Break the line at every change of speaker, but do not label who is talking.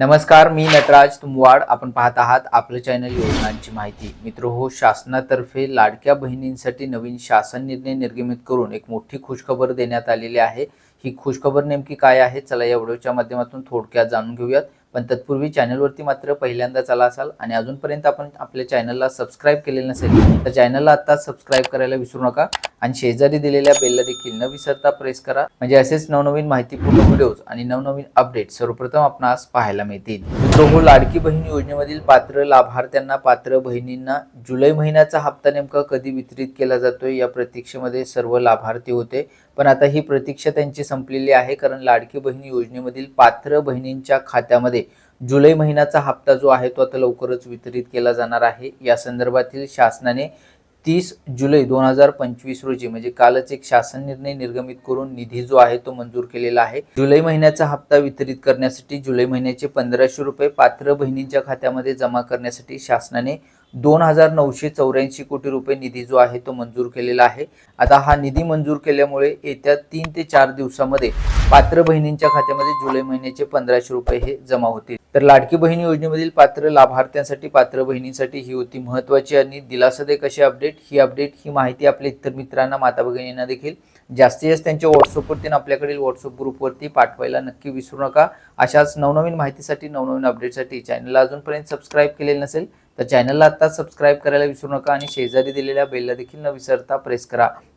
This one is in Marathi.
नमस्कार मी नटराज तुमवाड. आपण पाहत आहात आपलं चॅनल योजनांची माहिती. मित्र हो शासनातर्फे लाडक्या बहिणींसाठी नवीन शासन निर्णय निर्गमित करून एक मोठी खुशखबर देण्यात आलेली आहे. ही खुशखबर नेमकी काय आहे? चला या व्हिडिओच्या माध्यमातून थोडक्यात जाणून घेऊयात. पण तत्पूर्वी चॅनलवरती मात्र पहिल्यांदा चला असाल आणि अजूनपर्यंत आपण आपल्या चॅनलला सबस्क्राईब केलेलं नसेल तर चॅनलला आत्ता सबस्क्राईब करायला विसरू नका. आणि शेजारी दिलेल्या बेलला देखील न विसरता प्रेस करा. म्हणजे असेच नवनवीन माहितीपूर्ण व्हिडिओज आणि नवनवीन अपडेट सर्वप्रथम आपणास पाहायला मिळतील. मित्र हो लाडकी बहीण योजनेमधील पात्र लाभार्थ्यांना पात्र बहिणींना जुलै महिन्याचा हप्ता नेमका कधी वितरित केला जातोय या प्रतीक्षेमध्ये सर्व लाभार्थी होते. पण आता ही प्रतीक्षा त्यांची संपलेली आहे कारण लाडकी बहीण योजनेमधील पात्र बहिणींच्या खात्यामध्ये जुलै महिन्याचा हप्ता जो आहे तो आता लवकरच वितरित केला जाणार आहे. या संदर्भातील शासनाने तीस जुलै दोन हजार पंचवीस रोजी म्हणजे कालच एक शासन निर्णय निर्गमित करून निधी जो आहे तो मंजूर केलेला आहे. जुलै महिन्याचा हप्ता वितरित करण्यासाठी जुलै महिन्याचे पंधराशे रुपये पात्र बहिणींच्या खात्यामध्ये जमा करण्यासाठी शासनाने दोन हजार नऊशे चौऱ्याऐंशी कोटी रुपये निधी जो आहे तो मंजूर केलेला आहे. आता हा निधी मंजूर केल्यामुळे येत्या तीन ते चार दिवसामध्ये पात्र बहिणींच्या खात्यामध्ये जुलै महिन्याचे पंधराशे रुपये हे जमा होतील. तर लाडकी बहीण योजनेमधील पात्र लाभार्थ्यांसाठी पात्र बहिणींसाठी ही होती महत्वाची आणि दिलासादायक अशी अपडेट ही अपडेट ही माहिती आपल्या इतर मित्रांना माता भगिनींना देखील. जास्तीत जास्त त्यांच्या व्हॉट्सअपवरती आपल्याकडील व्हॉट्सअप ग्रुपवरती पाठवायला नक्की विसरू नका. अशाच नवनवीन माहितीसाठी नवनवीन अपडेटसाठी चॅनलला अजूनपर्यंत सबस्क्राईब केलेलं नसेल तर चॅनलला आत्ताच सबस्क्राईब करायला विसरू नका आणि शेजारी दिलेल्या बेलला देखील न विसरता प्रेस करा.